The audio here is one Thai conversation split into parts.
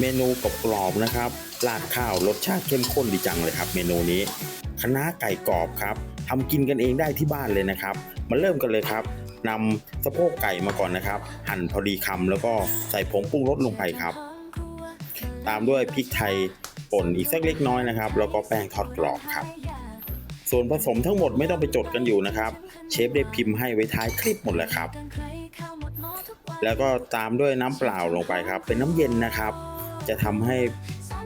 เมนูกรอบๆนะครับราดข้าวรสชาติเข้มข้นดีจังเลยครับ เมนูนี้คณะไก่กรอบครับทำกินกันเองได้ที่บ้านเลยนะครับ มาเริ่มกันเลยครับนำสะโพกไก่มาก่อนนะครับ หั่นพอดีคำแล้วก็ใส่ผงปรุงรสลงไปครับ ตามด้วยพริกไทยป่นอีกสักเล็กน้อยนะครับ แล้วก็แป้งทอดกรอบครับ ส่วนผสมทั้งหมดไม่ต้องไปจดกันอยู่นะครับ เชฟได้พิมพ์ให้ไว้ท้ายคลิปหมดแล้วครับ แล้วก็ตามด้วยน้ำเปล่าลงไปครับ เป็นน้ำเย็นนะครับ จะทำให้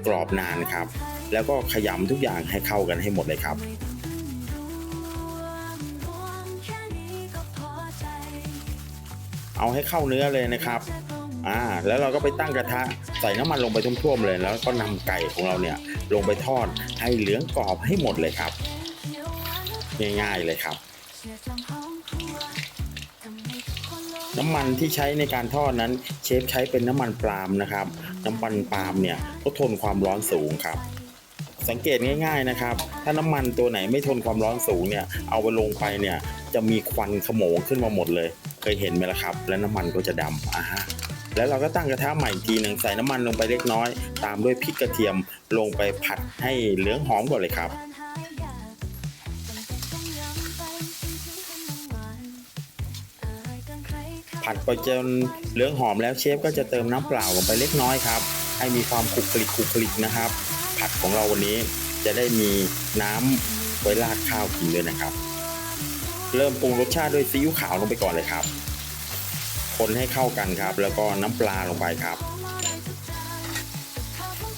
กรอบนานครับ แล้วก็ขยำทุกอย่างให้เข้ากันให้หมดเลยครับ เอาให้เข้าเนื้อเลยนะครับอ่าแล้วเราก็ไปตั้งกระทะใส่น้ำมันลงไปท่วมๆเลย แล้วก็นำไก่ของเราเนี่ยลงไปทอดให้เหลืองกรอบให้หมดเลยครับ ง่ายๆเลยครับ น้ำมันที่ใช้ในการทอดนั้นเชฟใช้เป็นน้ำมันปาล์มนะครับ น้ำมันปาล์มเนี่ยก็ทนความร้อนสูงครับ สังเกตง่าย ๆนะครับ ถ้าน้ำมันตัวไหนไม่ทนความร้อนสูงเนี่ยเอาไปลงไปเนี่ยจะมีควันขโมงขึ้นมาหมดเลย เคยเห็นไหมล่ะครับ และน้ำมันก็จะดำอ่าฮะแล้วเราก็ตั้งกระทะใหม่อีกทีหนึ่งใส่น้ำมันลงไปเล็กน้อย ตามด้วยพริกกระเทียมลงไปผัดให้เหลืองหอมก่อนเลยครับ ผัดไปจนเหลืองหอมแล้วเชฟก็จะเติมน้ำเปล่าลงไปเล็กน้อยครับ ให้มีความคลุกคลิกคลุกคลิกนะครับ ผัดของเราวันนี้จะได้มีน้ำไว้ราดข้าวกินด้วยนะครับ เริ่มปรุงรสชาติด้วยซีอิ๊วขาวลงไปก่อนเลยครับ คนให้เข้ากันครับ แล้วก็น้ำปลาลงไปครับ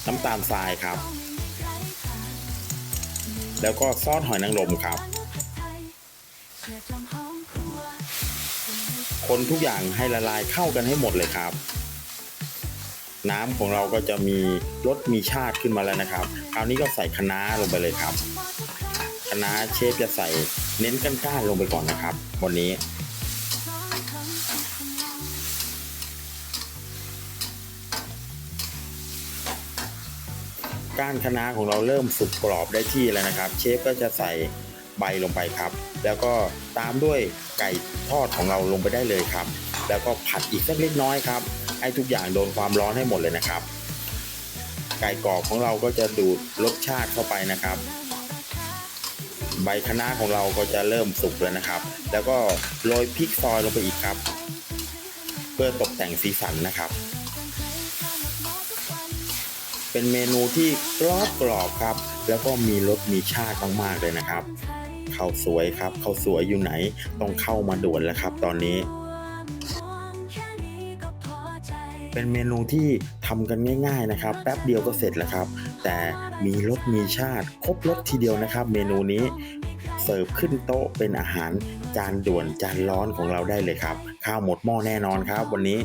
น้ำตาลทรายครับ แล้วก็ซอสหอยนางรมครับ คนทุกอย่างให้ละลายเข้ากันให้หมดเลยครับ น้ำของเราก็จะมีรสมีชาติขึ้นมาแล้วนะครับ คราวนี้ก็ใส่คะน้าลงไปเลยครับคะน้าเชฟจะใส่เน้นก้านๆลงไปก่อนนะครับ วันนี้ก้านคะน้าของเราเริ่มสุกกรอบได้ที่แล้วนะครับ เชฟก็จะใส่ ใบลงไปครับ แล้วก็ตามด้วยไก่ทอดของเราลงไปได้เลยครับ แล้วก็ผัดอีกสักเล็กน้อยครับ ให้ทุกอย่างโดนความร้อนให้หมดเลยนะครับ ไก่กรอบของเราก็จะดูดรสชาติเข้าไปนะครับ ใบคะน้าของเราก็จะเริ่มสุกแล้วนะครับ แล้วก็โรยพริกซอยลงไปอีกครับ เพื่อตกแต่งสีสันนะครับเป็นเมนูที่กรอบกรอบครับ แล้วก็มีรสมีชาติมากๆเลยนะครับ ข้าวสวยครับข้าวสวยอยู่ไหนต้องเข้ามาด่วนแล้วครับ ตอนนี้ เป็นเมนูที่ทำกันง่าย ๆนะครับ แป๊บเดียวก็เสร็จแล้วครับ แต่มีรสมีชาติ ครบรสทีเดียวนะครับ เมนูนี้เสิร์ฟขึ้นโต๊ะเป็นอาหารจานด่วนจานร้อนของเราได้เลยครับ ข้าวหมดหม้อแน่นอนครับ วันนี้